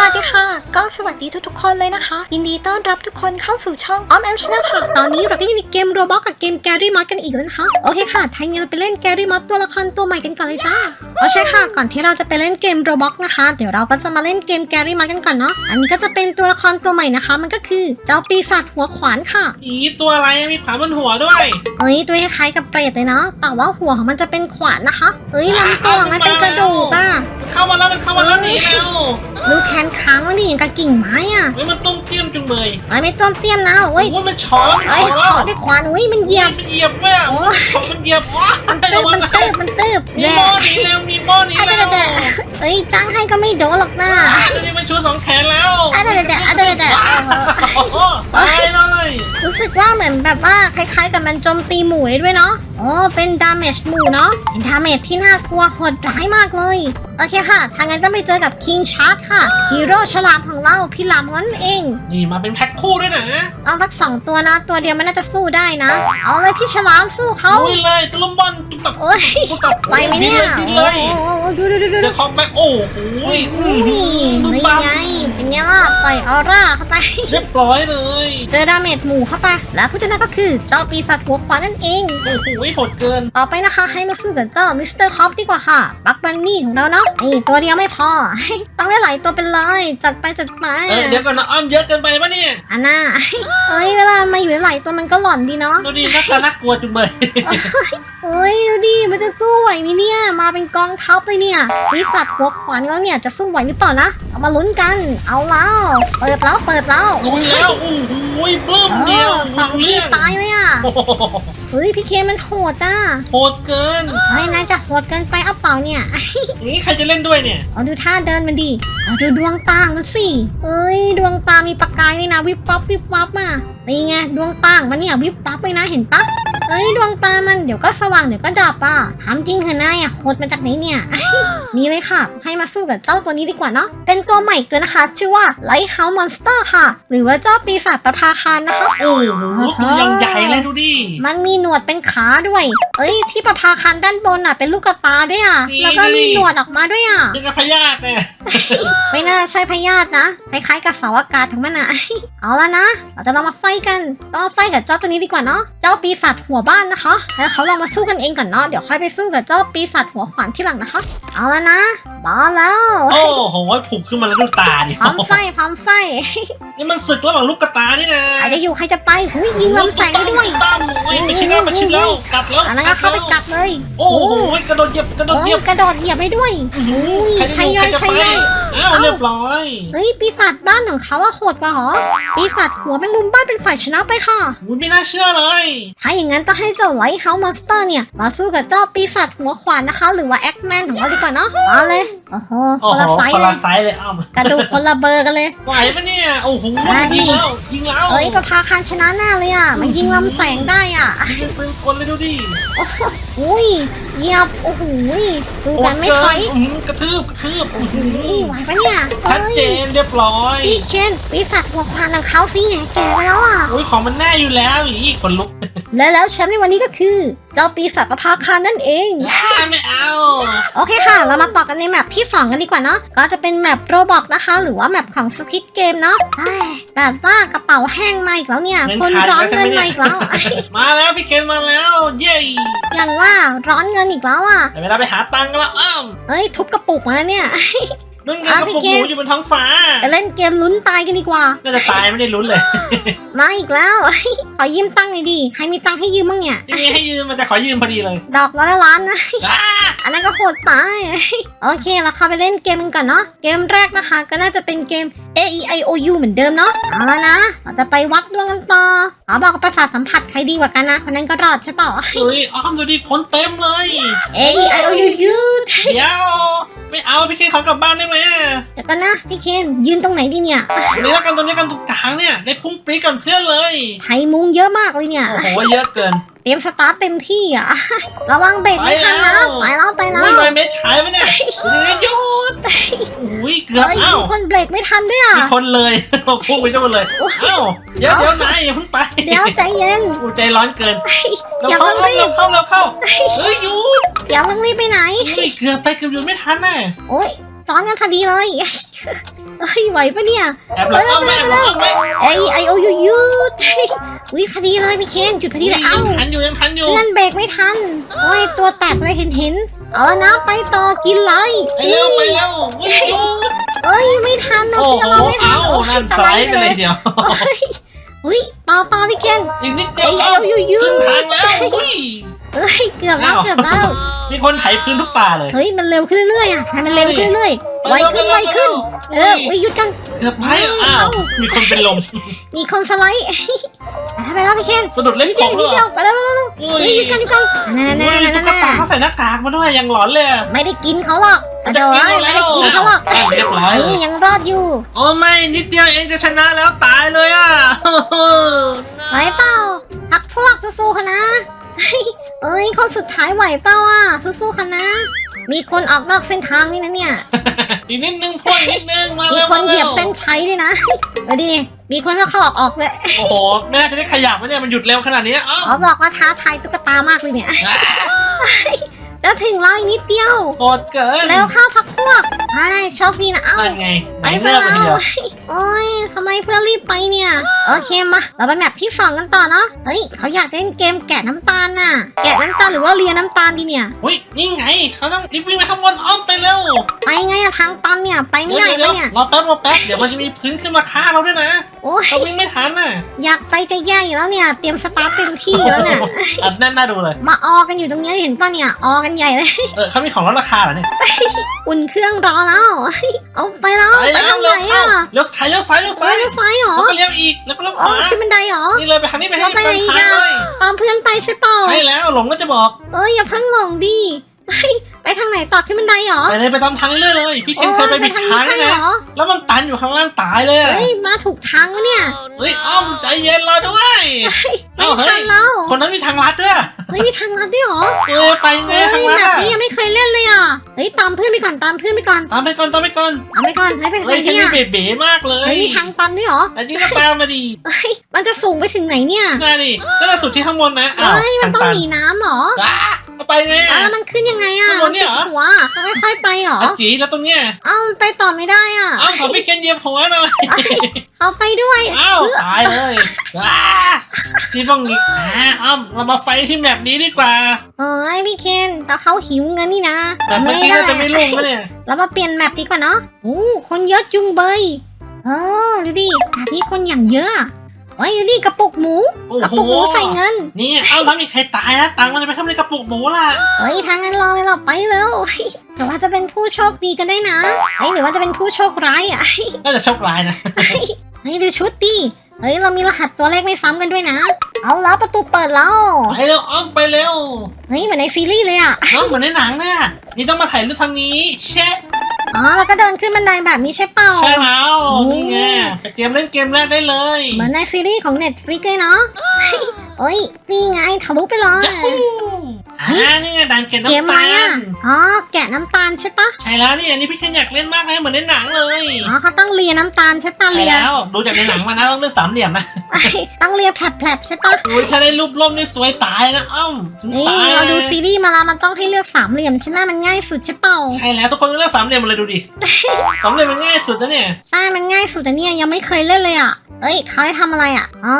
สวัสดีค่ะ ก็สวัสดีทุกๆคนเลยนะคะ ยินดีต้อนรับทุกคนเข้าสู่ช่องออมแอมชนะค่ะ ตอนนี้เราก็อยู่ในเกมโรบอทกับเกมแกรี่มอสกันอีกแล้วนะคะ โอเคค่ะถ้างั้นเราไปเล่นแกรี่มอสตัวละครตัวใหม่กันก่อนเลยจ้าโอใช่ค่ะ ก่อนที่เราจะไปเล่นเกมโรบอทนะคะ เดี๋ยวเราก็จะมาเล่นเกมแกรี่มอสกันก่อนเนาะ อันนี้ก็จะเป็นตัวละครตัวใหม่นะคะ มันก็คือเจ้าปีศาจหัวขวานค่ะ อีตัวอะไรมีขวานบนหัวด้วยเอ้ยตัวคล้ายๆกับเปรตเลยเนาะ แต่ว่าหัวของมันจะเป็นขวานนะคะเอ้ยลำตัวของมันเป็นกระดูกอะมัน เข้ามาแล้วมันเข้ามาแล้วหนีแล้วดูแขนค้างมันดิอย่างกับกิ่งไม้อะเฮ้ยมันตุ้มเตี้ยมจุงเลยไอ้ไม่ต้มเตี้ยมนะโอ้เว้ยยมันช้อนมันไอ้ช้อนขแล้วอด้วยขวานอุ้ยมันเหยียบมันเหยียบแม่โอ้ของมันเหยียบว้ามันตืบมันตืบมันตืบมีแย่หม้อหนีแล้วมีหม้อหนีอะแล้เดี๋ยววเดี๋ยวเอ้ยจ้างให้ก็ไม่โดนหรอกนะอันนี้มันชูสองแขนแล้วอะเดี๋ยวเดี๋ยวอะเดี๋ยวเดี๋ยว รู้สึกว่าเหมือนแบบว่าคล้ายๆกับมันโจมตีหมูด้วยเนาะอ๋อเป็นดาเมจหมูเนาะเป็นดาเมจที่น่ากลัวโหดร้ายมากเลย โอเคค่ะทางนั้นจะไปเจอกับคิงชาร์ k ค่ะฮีโร่ฉลามของเราพี่หลามงั้นเอง นี่มาเป็นแพ็คคู่ด้วยนะเอาสักสองตัวนะ ตัวเดียวมันน่าจะสู้ได้นะ เอาเลยพี่ฉลามสู้เขาลุยเลยตะลุมบอลตุ๊บตับโอ้ยตุ๊บตับไหวไหมเนี่ยบินเลยโอ้โห ดูดูดูดูเจะคอมแบ็คโอ้โหนี่นี่นี่ไงเป็นไงล่ะปล่อยออร่าเข้าไป เรียบร้อยเลยเจอดาเมจหมู่เข้าไป และผู้ชนะก็คือเจ้าปีศาจหัวขวานนั่นเอง โอ้โหโหดเกิน ต่อไปนะคะให้มาสู้กับเจ้ามิสเตอร์คอปดีกว่าค่ะ บักบันนี่ของเราเนาะนี่ตัวเดียวไม่พอ ต้องได้หลายตัวเป็นเลยจัดไปจัดไปเออเดี๋ยวก่อนนะอ้อมเยอะเกินไปปะเนี่ยอันน่าเฮ้ยเวลามาอยู่หลายตัวมันก็หล่อนดีเนาะดูดิน่าตาน่ากลัวจุงเลยเฮ้ยดูดิมันจะสู้ไหวไหมเนี่ย มาเป็นกองทัพเลยเนี่ยวิสัตว์หัวขวานแล้วเนี่ยจะสู้ไหวหรือเปล่านะ เอามาลุ้นกัน เอาแล้วเปิดแล้วเปิดแล้วลุยแล้วโอ้โหปลื้มเดียวออสองทีเรื่องตายเลยอะโอ้โหเฮ้ยพี่เคนมันโหดอะโหดเกินเฮ้ยนายจะโหดเกินไปเอาเปล่าเนี่ยอย่างนี้ใครจะเล่นด้วยเนี่ยเอาดูท่าเดินมันดิเอาดูดวงตามันสิเอ้ยดวงตามีประกายเลยนะวิบวับวิบวับมานี่ไงดวงตาของมันเนี่ยวิบวับเลยนะเห็นปะ เอ้ยดวงตามันเดี๋ยวก็สว่างเดี๋ยวก็ดับอะถามจริงเหรอนายอะโคตรมาจากไหนเนี่ย นี่เลยค่ะ ให้มาสู้กับเจ้าตัวนี้ดีกว่าเนาะ เป็นตัวใหม่อีกตัวนะคะ ชื่อว่า Lighthouse Monster ค่ะ หรือว่าเจ้าปีศาจประภาคารนะคะ โอ้โหตัวยังใหญ่เลยดูดิ มันมีหนวดเป็นขาด้วย เอ้ยที่ประภาคารด้านบนอะเป็นลูกกระตาด้วยอะ แล้วก็มีหนวดออกมาด้วยอะยังกับพยาธิเนี่ยไม่น่าใช่พยาธินะ คล้ายๆกับเสาอากาศของมันอะเอาละนะ เราจะลองมาไฟกันต้องมาไฟกับเจ้าตัวนี้ดีกว่าเนาะ เจ้าปีศาจหัวบ้านนะคะ แล้วเขาลองมาสู้กันเองก่อนเนาะ เดี๋ยวค่อยไปสู้กับเจ้าปีศาจหัวขวานที่หลังนะคะ เอาละนะมาแล้ว โอ้โหผุบขึ้นมาแล้วดูตาดิพร้อมไฟพร้อมไฟนี่มันศึกระหว่างลูกกระตานี่นะใครจะอยู่ใครจะไปหุยยิงลำแสงได้ด้วยตั้มโอ้ยไปชิดแล้วไปชิดแล้วกลับแล้วอันนั้นก็เข้าไปกัดเลย โอ้โหกระโดดเหยียบกระโดโอ้ดเหยียยบกระโดดเหยียบได้ด้วยอุ้ยใครจะอยู่ใครจะใช่ไปย่อยอ้าวเรียบร้อย เฮ้ยปีศาจบ้านของเขาอะโหดกว่าหรอ ปีศาจหัวแมงมุมบ้านเป็นฝ่ายชนะไปค่ะอุ้ยไม่น่าเชื่อเลย ถ้าอย่างนั้นต้องให้เจ้าไลท์เฮาส์มอนสเตอร์เนี่ยมาสู้กับเจ้าปีศาจหัวขวานนะคะ หรือว่าแอ็กแมนของเราดีกว่าเนาะมาเลย โอ้โหโอ้คนโหละไซส์คนเลละยไซส์เลยอ้าวกระดูกคนละเบอร์กันเลย ไหวปะเนี่ย โอ้โหมาดิยิงแล้วยิงแล้วเอ้ยประภาคารชนะแน่เลยอะมันยิงลำแสงได้อะ ยิงเป็นคนเลยดูดิอุ้ยเหยียบโอ้โหดูกันไม่ถอยโดเกินอื้อหือกระทืบกระทืบอื้อหือนี่ไหวปะเนี่ยชัดเอ้ยเจนเรียบร้อย พี่เคนปีศาจหัวขวานของเขาสิแงแก่ไปแล้วอะโอ้ยของมันแน่อยู่แล้วอีกคนลุกและแล้วแชมป์ในวันนี้ก็คือเจ้าปีศาจประภาคารนั่นเองอ่าไม่เอา โอเคค่ะ เรามาต่อกันในแมปที่ 2 กันดีกว่าเนาะก็จะเป็นแมปโรบอกนะคะ หรือว่าแมปของสค i ตเกมเนาะเฮ้ยแบบว่ากระเป๋าแห้งมาอีกแล้วเนี่ยคนร้อนเงินมาอีกแล้ว มาแล้วพี่เคนมาแล้ว เย้อย่างว่าร้อนเงินอีกแล้วอะแต่เวลาไปหาตังค์กันแล้วอ้าวเอ้ยทุบกระปุกมาแล้วเนี่ย นุ่นไงอะกระปุกพี่หเคนมูอยู่บนท้องฟ้าไปเล่นเกมลุ้นตายกันดีกว่า น่าจะตายไม่ได้ลุ้นเลย มาอีกแล้ว ขอยืมตังค์หน่อยดิใครมีตังค์ให้ยืมบ้างเนี่ยไม่มีให้ยืมมันจะขอยืมพอดีเลย ดอกร้อยละล้านนะอ้าอันนั้นก็โหดไป โอเคเราเข้าไปเล่นเกมกันก่อนเนาะ เกมแรกนะคะ ก็น่าจะเป็นเกม A E I O U เหมือนเดิมเนาะ เอาแล้วนะ เราจะไปวัดดวงกันต่อ เอาบอกว่าประสาทสัมผัสใครดีกว่ากันนะคนนั้นก็รอดใช่เปล่าเฮ้ยอ้อมดูดิคนเต็มเลย A E I O U U เดี๋ยวไม่เอาพี่เคนขอกลับบ้านได้ไหมอะเดี๋ยวกันนะพี่เคนยืนตรงไหนดีเนี่ยตรงนี้แล้วกันตรงนี้กันตรงกลางเนี่ยได้พุ่งปรี๊ดกันเพื่อนเลยไทยมุงเยอะมากเลยเนี่ยโอ้โหเยอะเกินเตรียมสตาร์ทเต็มที่อะ ระวังเบรกไม่ทันนะไปแล้วไปแล้อุ้วยลอยเม็ดฉายปะเนี่ยดูดิหยุดอุ้ยเกือบเฮ้ยเอ้ามีคนเบรกไม่ทันด้วยอะมีคนเลยพุ่งไปโน่นเลยเอ้าเดี๋ยวเดี๋ยวนายอย่าเพิ่งไปเดี๋ยวใจเย็นอู้ใจร้อนเกินอย่าเราเพิ่เข้างรีเราบเข้าเราเข้าเฮ้ยหยุดเดี๋ยวเพิ่งรีบไปไหนเฮ้ยเกือบไปเกือบหยุดไม่ทันน่ะโอ๊ยซ้อนกันพอดีเลย เอ้ยไหวปะเนี่ยแอบหลังอ้อมไหมแอบหลังอ้อมไหมเอ้ยไอโอยูยูอุ้ยพอดีเลยพี่เคนจุดพอดีเลยเอ้ายังทันอยู่ยังทันอยู่นั่นเบรกไม่ทันโอ้ยตัวแตกเลยเห็นเห็นเอาละนะไปต่อกินเลยไปเร็วไปเร็ววิ่งอยู่เอ้ยไม่ทันนะโอ้พี่โหเราไม่ทันเอ้าโอ้นั่นสไลด์ไปเลยเดียวอุ้ยต่อต่อพี่เคนอีกนิดเดีไอยวโอยูยูครึ่งทางแล้วอุ้ย เอ้ยเกือบแล้วเกือบแล้วมีคนไถพื้นทุกป่าเลย เฮ้ยมันเร็วขึ้นเรื่อยๆอะให้มันเร็วขึ้นเรื่อยๆไวขึ้นไวขึ้น เอออุ้ยหยุดกันเกือบไปอะอ้าวมีคนเป็นลม มีคนสไลด์ไปแล้วพี่เคนสะดุดเล่นนิดขเดียวองนิด้ดวยเดียวไปแล้วไปแล้วอุ้เฮ้ยหยุดกันหยุดกันนั่นนั่นอุ้ยนั่นตุ๊นั่กนตาเขาใส่หน้ากากมาด้วยยังหลอนเลยอะไม่ได้กินเขาหรอกมันเดี๋จะยวกินไม่เราได้แล้วกินเขาหรอกอะเรียบร้อยเฮ้ยยังรอดอยู่ โอ้ไม่นิดเดียวเองจะชนะแล้วตายเลยอะไหวเปล่าพักพวกสู้ๆเขานะ เฮ้ยเอ้ยคนสุดท้ายไหวเปล่าอะสู้ๆเขานะ มีคนออกนอกเส้นทางนี่นะเนี่ย อีกนิดนึงพ่วงนิดนึงมามีเร็วคนเหยียบมาร็วเส้นชัยด้วยนะดูดิมีคนเข้าเข้าออกออกเลยโอ้โหแม่จะได้ขยับไหมเนี่ยมันหยุดเร็วขนาดนี้อ้าวอ๋อบอกว่าท้าทายตุ๊กตามากเลยเนี่ย จะถึงแล้วอีกนิดเดียวโหดเกินแล้วเข้าพักพวกไอ้โชคดีนะเอ้า นั่นไงไหไปนซะเลือกแล้มาเดียววโอ้ยทำไมเพื่อนรีบไปเนี่ย โอเคมา เราไปแมปที่สองกันต่อเนาะ เฮ้ย เขาอยากเล่นเกมแกะน้ำตาลน่ะ แกะน้ำตาลหรือว่าเลียน้ำตาลดีเนี่ย อุ้ยนี่ไง เขาต้องรีบวิ่งไปข้างบนอ้อมไปเร็วไปไงอะทางตันเนี่ย ไปไม่เดี๋ยวได้เดี๋ยวปะเนี่ย รอแป๊บรอแป๊บ เดี๋ยวมันจะมีพื้นขึ้นมาฆ่าเราด้วยนะโอ้ย เราวิ่งไม่ทันน่ะ อยากไปจะแย่อยู่แล้วเนี่ย เตรียมสตาร์ทเต็มที่แล้วเนี่ย อัดแน่นน่าดูเลย มาออกันอยู่ตรงเนี้ยเห็นปะเนี่ย ออกันใหญ่เลย เออเขามีของลดราคาเหรอเนี่ย อุ่นเครื่องรอแล้ว เอาไปแล้วไปไปแล้ว ทางไหเร็นวเข้าอะเลี้ยวซ้ายเลี้ยวซ้ายเลี้ยวซ้าซ้ายยหรือซ้ายหรอแล้วก็เลี้ยวอีกแล้วก็เลี้ยวขอ๋อวาขึ้นบันไดหรอ นี่เลยไปทางนี้ไปให้แล้วไปไหนเดินอีกทางอะเลยตามเพื่อนไปใช่เปล่า ใช่แล้วหลงก็จะบอก เอ้ยอย่าเพิ่งหลงดิเฮ้ย ไปทางไหนต่อขึ้นบันไดเหรอไปเลยไปตามทางเรื่อยๆเลย พี่เคนเคยไปโอ้บิดทางทานี้งใช่นะเหรอแล้วมันตันอยู่ข้างล่างตายเลยอะเฮ้ยมาถูกทางแล้วเนี่ยเฮ้ยอ้อมใจเย็นรอด้วยไม่เอ้าเฮ้ยทันแล้วคนนั้นมีทางลัดด้วยเฮ้ยมีทางลัดด้วยเหรอเออไปไงเฮ้ยทางลัดแบบอะนี้ยังไม่เคยเล่นเลยอะเฮ้ยตามเพื่อนไปก่อนตามเพื่อนไปก่อนตามไปก่อนตามไปก่อนตามไปก่อนให้ไปทางไหเฮ้นยแค่เนี่นี้ยเบ๋ๆมากเลยเฮ้ยมีทางตันด้วยเหรออันนี้ก็ตามมาดีเฮ้ยมันจะสูงไปถึงไหนเนี่ยน่าดินั่นแหละสุดที่ข้างบนนะอ้าวเฮ้ยมันต้องทาหนีน้ำเหรออะ เอาไปไงอะอะแล้วมันขึ้นยังไงอะข้างบนเนี่ยเหรอติดหัวค่อยๆไปเหรออะจีแล้วตรงเนี้ยเอ้ามันไปต่อไม่ได้อะอ้าวขอพี่เคนเหยียบหัวหน่อยเอ้ยเขาไปด้วยอ้าวตายเลยอ้าซีบ้องนี้อ่าอ้าวเรามาไฟที่แมปนี้ดีกว่าเอ้ยพี่เคนแต่เขาหิวเงินนี่นะแต่เมื่อกี้ก็จะไม่ลุ่งแล้วเนี่ยเรามาเปลี่ยนแมปดีกว่าเนาะโอ้คนเยอะจุงเบยอ๋อดูดิแบบนี้คนอย่างเยอะ โอ้ยดูดิกระปุกหมูโอ้กระโหปุกหมูใส่เงินนี่เอ้าถ้ามีใครตายนะตังค์มันจะไปเข้าในกระปุกหมูล่ะเฮ้ยทางนั้นรอเลยเราไปแล้วเฮ้ยแต่ว่าจะเป็นผู้โชคดีก็ได้นะเฮ้ยหรือว่าจะเป็นผู้โชคร้ายอะน่าจะโชคร้ายนะ เฮ้ยดูชุดดิ เฮ้ย เรามีรหัสตัวเลขไม่ซ้ำกันด้วยนะ เอาแล้วประตูเปิดแล้ว ไปเร็วอ้อมไปเร็วเฮ้ยเหมือนในซีรีส์เลยอะน้องเหมือนในหนังเนี่ยนี่ต้องมาถ่ายรูปทางนี้เช่อ๋อแล้วก็เดินขึ้นบันไดแบบนี้ใช่เปล่า ใช่แล้วโอ้นี่ไงไปเตรียมเล่นเกมแรกได้เลยเหมือนในซีรีส์ของ Netflix เลยเนาะเฮ้ยนี่ไงทะลุไปเลยยัฮู อ่านี่ไงด่านเกตเกมน้ำอะไรตาอะลอ๋อแกะน้ำตาลใช่ปะใช่แล้วนี่อันนี้พี่เคนอยากเล่นมากเลยเหมือนในหนังเลยอ๋อเขาต้องเลียน้ำตาลใช่ปะใช่เลียแล้วดูจากในหนังมานะต้องเลือกสามเหลี่ยมนะเอ้ยต้องเลียแผลบๆใช่ปะอุ้ยถ้าได้รูปล่มนี่สวยตายนะอ้อมถึงนี่ตายเราดูซีรีส์มาแล้วมันต้องให้เลือกสามเหลี่ยมใช่ไหมมันง่ายสุดใช่เปล่าใช่แล้วทุกคนต้องเลือกสามเหลี่ยมหมดเลยดูดิสามเหลี่ยมมันง่ายสุดนะเนี่ยใช่มันง่ายสุดแต่เนี่ยยังไม่เคยเล่นเลยอะ เอ้ยเขาให้ทำอะไรอะอ๋อ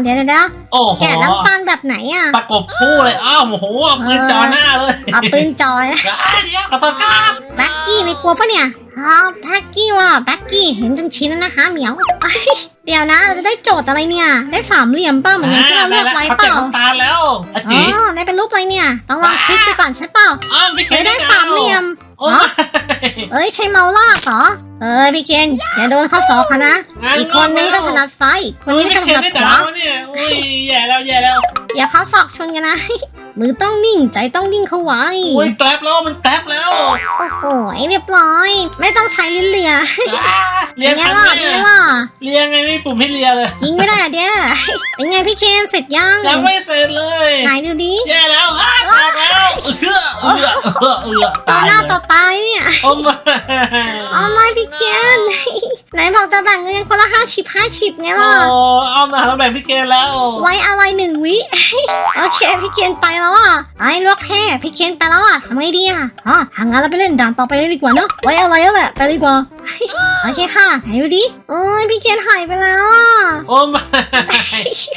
เดี๋ยวเดี๋ยวเดี๋ยวโอ้โหแกะน้ำตาลแบบไหนอะประกบคู่เลย อ้าวโอ้โหเอาปืนจ่อหน้าเลยเอาปืนจอยนะอ่าเดี๋ยวขอโทษครับแบ็กกี้ไม่กลัวปะเนี่ยอ๋อแบ็กกี้ว่ะแบ็กกี้เห็นจนชินแล้วนะคะเหมียวเอ้ยเดี๋ยวนะเราจะได้โจทย์อะไรเนี่ย ได้สามเหลี่ยมเปล่าเหมือนที่เราเลือกไว้เขาเปแกะล่าน้ำตาลแล้วอาอ๋จิอได้เป็นรูปอะไรเนี่ย ต้องลองคลิกดูก่อนใช่เปล่าอ้าวพี่เคนเฮ้ยได้สามเหลี่ยม โอ้ฮะเอ้ยใช่เมาลากเหรอ เอ้ยพี่เคนอย่าโดนข้อศอกเขานะ อีกคนนึงก็ถนัดซ้ายอีกคนเฮ้นึยงพี่ก็เคนถนัดได้ขดาวาวแล้วเนี่ยอุ้ยแย่แล้วแย่แล้ว อย่าเขาศอกชนกันนะ มือต้องนิ่งใจต้องนิ่งเข้าไว้อุ้ยแกลบแล้วมันแกลบแล้ว โอ้โหเรียบร้อย ไม่ต้องใช้ลิ้นเลียอ่าเรียนไงทันล่ะไหมเป็นไงอะล่ะเรียนไงไม่มีปุ่มให้เรียนเลยยิงไม่ได้อะเดี๋ยวเป็นไงพี่เคนเสร็จยังยังไม่เสร็จเลยไหนดูดิแย่แล้วอ้าแตกแล้วเอื้อเอื้อเอื้อเอื้อต่อตายหน้าเลยต่อตาเนี่ยโอ้มาอ๋อไม่ พี่เคนไหนบอกจะแบ่งเงินคนละห้าสิบห้าสิบไงโอ้ล่ะอ้อมนะเราแบ่งพี่เกณฑ์แล้ว ไว้อะไรหนึ่งวิโอเคพี่เคนไปแล้วอะไอ้ลวกแพ้พี่เคนไปแล้วอะทำไงดีอะอ๋อหางานเราไปเล่นด่านต่อไปเลยดีกว่าเนาะไว้อะไรแล้วแหละไปดีกว่าโอเคค่ะไหนดูดิโอ้ยพี่เคนหายไปแล้วอะโอ้ไม่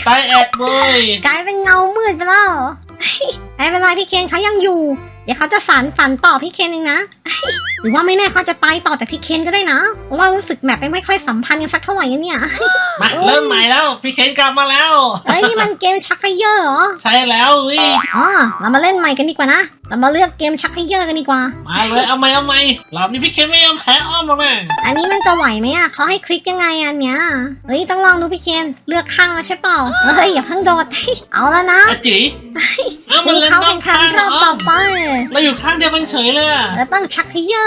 ตายแอกเลยกลายเป็นเงามืดไปแล้วไม่เป็นไรพี่เคนเขายังอยู่ เดี๋ยวเขาจะสารฝันต่อพี่เคนเองนะ หรือว่าไม่แน่เขาจะตายต่อจากพี่เคนก็ได้นะเพราะว่ารู้สึกแมปไม่ค่อยสัมพันธ์กันสักเท่าไหร่นะเนี่ยมาเริ่มใหม่แล้วพี่เคนกลับมาแล้วเฮ้ยนี่มันเกมชักเขยอเหรอใช่แล้วอุ้ยอ๋อเรามาเล่นใหม่กันดีกว่านะเรามาเลือกเกมชักเขยอกันดีกว่า มาเลยเอาใหม่เอาใหม่รอบนี้พี่เคนไม่ยอมแพ้อ้อมหรอกนะอันนี้มันจะไหวไหมอะเขาให้คลิกยังไงอันเนี้ยเฮ้ยต้องลองดูพี่เคนเลือกข้างแล้วใช่เปล่าเฮ้ยอย่าเพิ่งโดดเอาแล้วนะอาจีเอ้ามันผู้เล่นเข้านอแข่กงขัข้านงรอบอ้ต่ออมไปเราอยู่ข้างเดียวกันเฉยเลยอะแล้วต้องชักเขยอ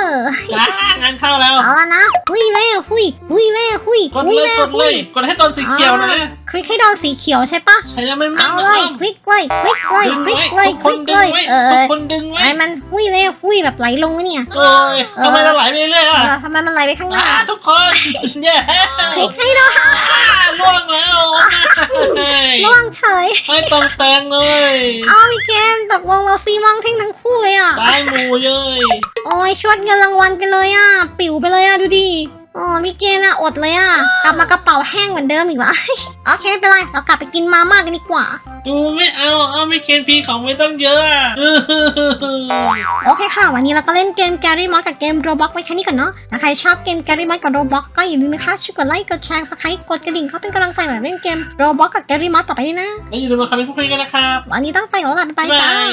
จ้างานเข้าแล้ว เอาแล้วนะ หุยเล่หุย หุยเล่หุย กดหุยเลยเล่กดหุเลยย กดให้ตอนสีเขียวนะค ลิกให้โดนสีเขียวใช่ปะใช่แล้วไม่แม่เอานนะเลยอ้อมคลิกเลยคลิกเลยดึงคลิกไว้เลยทุกคคลินกดึเลงยไว้เอทุกอคนดึงไว้ไอ้มันหุยเล่หุยแบบไหลลงวะเนี่ยโอ้ยทำไมเราไหลไปเรื่อยเออะอทำไมมันไหลไปข้างหน้าอ่าทุกคนแย่คลิกให้โดนอ่าล่วงแล้วไม่ล่วงเฉยไม่ตรงแตงเลยเอาพี่เกนตกลงเราซีมองเท่งทั้งคู่เลยอะตายหมูเลยโอ้ยชวดเงินรางวัลไปเลยอะ ปิ๋วไปเลยอะดูดิ อ๋อพี่เกนอะอดเลยอะ กลับมากระเป๋าแห้งเหมือนเดิมอีกแล้วโอเคไม่เป็นไรเรากลับไปกินมาม่ากันดีกว่า ดูไม่เอาเอาไม่เคนพีของไม่ต้องเยอะอะโอเคค่ะ วันนี้เราก็เล่นเกมแกรี่มอสกับเกมโรบ็อกไว้แค่นี้ก่อนเนาะถ้าใครชอบเกมแกรี่มอสกับโรบ็อกก็อย่าลืมนะคะช่วยกดไลค์กดแชร์สไครต์กดกระดิ่งเขาเป็นกำลังใจแบบเล่นเกมโรบ็อกกับแกรี่มอสต่อไปด้วยนะแล้วอย่าลืมมาคอมเมนต์พูดคุยกันนะครับวันนี้ต้องไปแล้วล่ะบ๊ายบายบ๊ายจ้าบาย